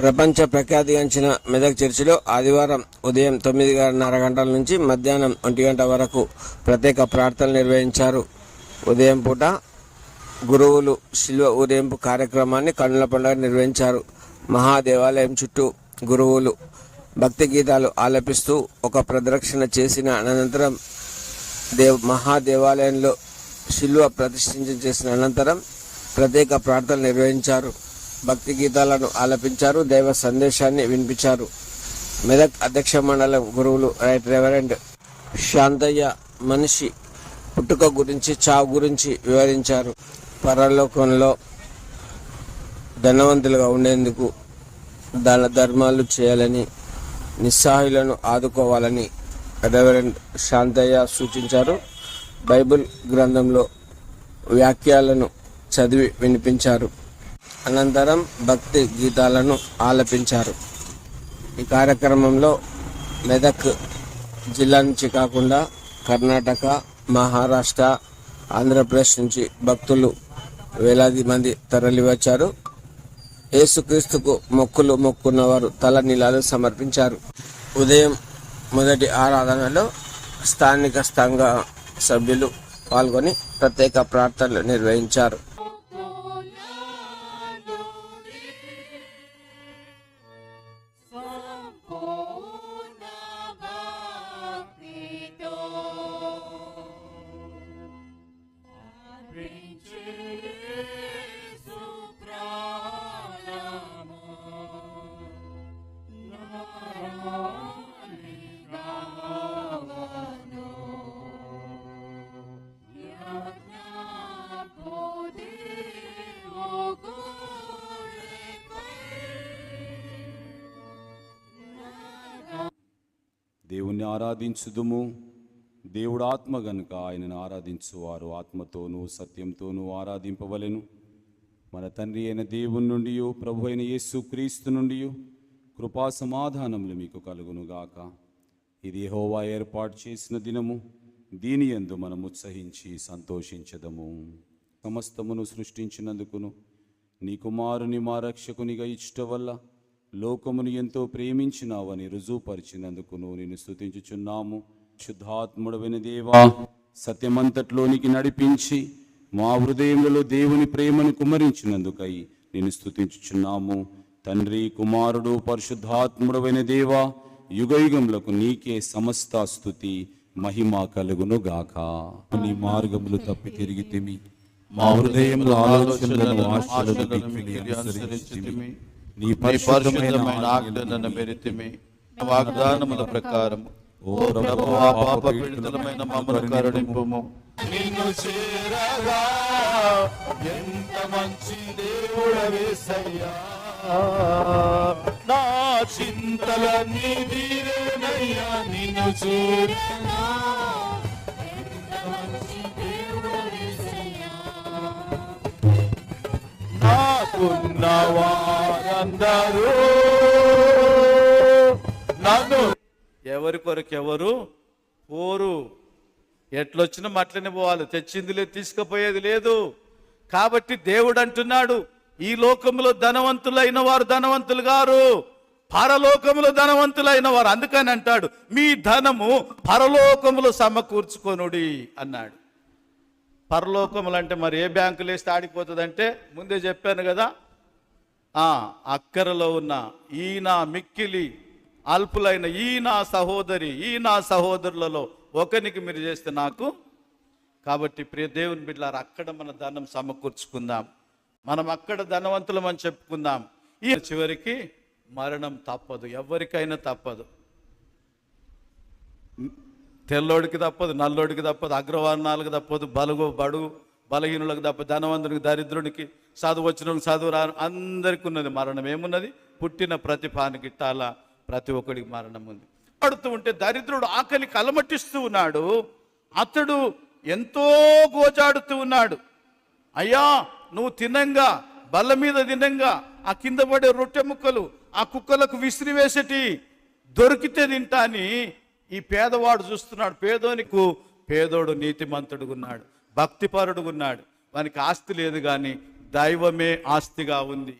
ప్రపంచ ప్రఖ్యాతిగాంచిన మెదక్ చర్చిలో ఆదివారం ఉదయం తొమ్మిదిన్నర గంటల నుంచి మధ్యాహ్నం ఒంటి గంట వరకు ప్రత్యేక ప్రార్థనలు నిర్వహించారు. ఉదయం పూట గురువులు శిల్వ ఊరేంపు కార్యక్రమాన్ని కన్నుల పండుగ నిర్వహించారు. మహాదేవాలయం చుట్టూ గురువులు భక్తి గీతాలు ఆలపిస్తూ ఒక ప్రదక్షిణ చేసిన అనంతరం దేవ్ మహాదేవాలయంలో శిల్వ ప్రతిష్ఠించ చేసిన అనంతరం ప్రత్యేక ప్రార్థనలు నిర్వహించారు. భక్తి గీతాలను ఆలపించారు దైవ సందేశాన్ని వినిపించారు. మెదక్ అధ్యక్ష మండలం గురువులు రైట్ రెవరెండ్ శాంతయ్య మనిషి పుట్టుక గురించి చావు గురించి వివరించారు. పరలోకంలో ధనవంతులుగా ఉండేందుకు దాన ధర్మాలు చేయాలని నిస్సహాయులను ఆదుకోవాలని రెవరెండ్ శాంతయ్య సూచించారు. బైబిల్ గ్రంథంలో వ్యాఖ్యలను చదివి వినిపించారు. అనంతరం భక్తి గీతాలను ఆలపించారు. ఈ కార్యక్రమంలో మెదక్ జిల్లా నుంచి కాకుండా కర్ణాటక మహారాష్ట్ర ఆంధ్రప్రదేశ్ నుంచి భక్తులు వేలాది మంది తరలివచ్చారు. యేసుక్రీస్తుకు మొక్కులు మొక్కున్న వారు తల నీలాలు సమర్పించారు. ఉదయం మొదటి ఆరాధనలో స్థానిక సంఘ సభ్యులు పాల్గొని ప్రత్యేక ప్రార్థనలు నిర్వహించారు. దేవుణ్ణి ఆరాధించుదుము. దేవుడు ఆత్మ గనుక ఆయనను ఆరాధించువారు. ఆత్మతోనూ సత్యంతోనూ ఆరాధింపవలెను. మన తండ్రి అయిన దేవుని నుండి ప్రభు అయిన యేసు క్రీస్తు నుండి కృపా సమాధానములు మీకు కలుగునుగాక. ఇది హోవా ఏర్పాటు చేసిన దినము. దీని ఎందు మనం ఉత్సహించి సంతోషించదము. సమస్తమును సృష్టించినందుకును నీ కుమారుని మా రక్షకునిగా ఇచ్చట వల్ల లోకమును ఎంతో ప్రేమించినావని రుజువుపరిచినందుకు నేను స్థుతించుచున్నాము శుద్ధాత్ముడవైన దేవా సత్యమంతట్లోనికి నడిపించి మా హృదయంలో దేవుని ప్రేమను కుమరించినందుకై నేను స్థుతించుచున్నాము తండ్రి కుమారుడు పరిశుద్ధాత్ముడవైన దేవా యుగయుగములకు నీకే సమస్త స్థుతి మహిమ కలుగును గాక నీ మార్గములు తప్పి తిరిగి తిమి మా హృదయముల ఆలోచనలను ఆశలను అనుసరించితిమి. నీ నీ పరిశుద్ధమైన ఆజ్ఞలను మెరితిమి వాగ్దానముల ప్రకారం ఓ ప్రభు పాప పీడితులమైన మమ్మల్ని కరుణింపుము. నిన్ను చేరగా ఎంత మంచి దేవుడవేసయ్యా నా చింతలన్నీ తీరేనయ్యా. నిన్ను చేరగా నాకున్న వారందరూ నన్ను ఎవరి కొరకు ఎవరు? పోరు. ఎట్లొచ్చినా అట్లనే పోవాలి. తెచ్చింది లేదు తీసుకుపోయేది లేదు. కాబట్టి దేవుడు అంటున్నాడు ఈ లోకంలో ధనవంతులైన వారు ధనవంతులు గారు. పరలోకములో ధనవంతులైన వారు. అందుకని అంటాడు మీ ధనము పరలోకములో సమకూర్చుకొనుడి అన్నాడు. పరలోకములు అంటే మరి ఏ బ్యాంకులు వేస్తే ఆడిపోతుందంటే ముందే చెప్పాను కదా అక్కరలో ఉన్న ఈయన మిక్కిలి అల్పులైన ఈ నా సహోదరి ఈ నా సహోదరులలో ఒకరికి మీరు చేస్తే నాకు. కాబట్టి ప్రియ దేవుని బిడ్డలారు అక్కడ మన ధనం సమకూర్చుకుందాం. మనం అక్కడ ధనవంతులం అని చెప్పుకుందాం. ఈ చివరికి మరణం తప్పదు ఎవరికైనా తప్పదు. తెల్లోడికి తప్పదు నల్లోడికి తప్పదు అగ్రవర్ణాలకు తప్పదు బలుగు బడుగు బలహీనులకు తప్పదు ధనవంతునికి దరిద్రునికి చదువు వచ్చిన చదువు రాను అందరికీ ఉన్నది మరణం. ఏమున్నది? పుట్టిన ప్రతిభానికి గిట్టాల ప్రతి ఒక్కడికి మరణం ఉంది. పడుతూ ఉంటే దరిద్రుడు ఆకలి కలమటిస్తూ ఉన్నాడు. అతడు ఎంతో గోజాడుతూ ఉన్నాడు. అయ్యా నువ్వు తినంగా బల్ల మీద తినంగా ఆ కింద పడే రొట్టె ముక్కలు ఆ కుక్కలకు విసిరివేసేటి దొరికితే తింటా అని ఈ పేదవాడు చూస్తున్నాడు పేదోనికు పేదోడు నీతిమంతుడుగున్నాడు భక్తిపరుడుగున్నాడు వానికి ఆస్తి లేదు కానీ దైవమే ఆస్తిగా ఉంది.